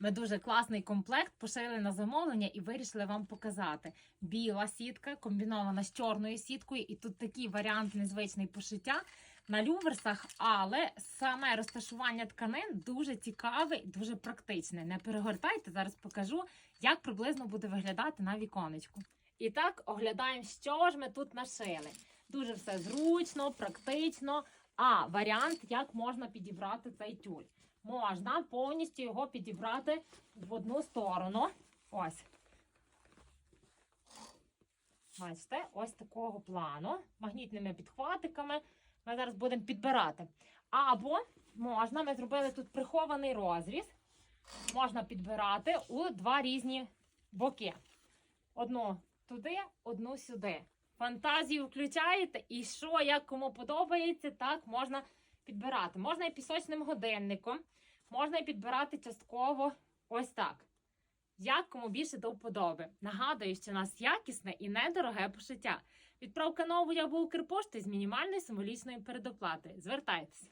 Ми дуже класний комплект пошили на замовлення і вирішили вам показати. Біла сітка комбінована з чорною сіткою, і тут такий варіант незвичний пошиття на люверсах, але саме розташування тканин дуже цікаве і дуже практичне. Не перегортайте, зараз покажу, як приблизно буде виглядати на віконечку. І так оглядаємо, що ж ми тут нашили. Дуже все зручно, практично. А варіант, як можна підібрати цей тюль. Можна повністю його підібрати в одну сторону. Ось. Бачите, ось такого плану. Магнітними підхватиками. Ми зараз будемо підбирати. Або можна, ми зробили тут прихований розріз. Можна підбирати у два різні боки. Одну туди, одну сюди. Фантазію включаєте, і що, як кому подобається, так можна підбирати. Можна і пісочним годинником, можна і підбирати частково ось так. Як кому більше до вподоби. Нагадую, що у нас якісне і недороге пошиття. Відправка нової або Укрпошти з мінімальною символічною передоплатою. Звертайтеся.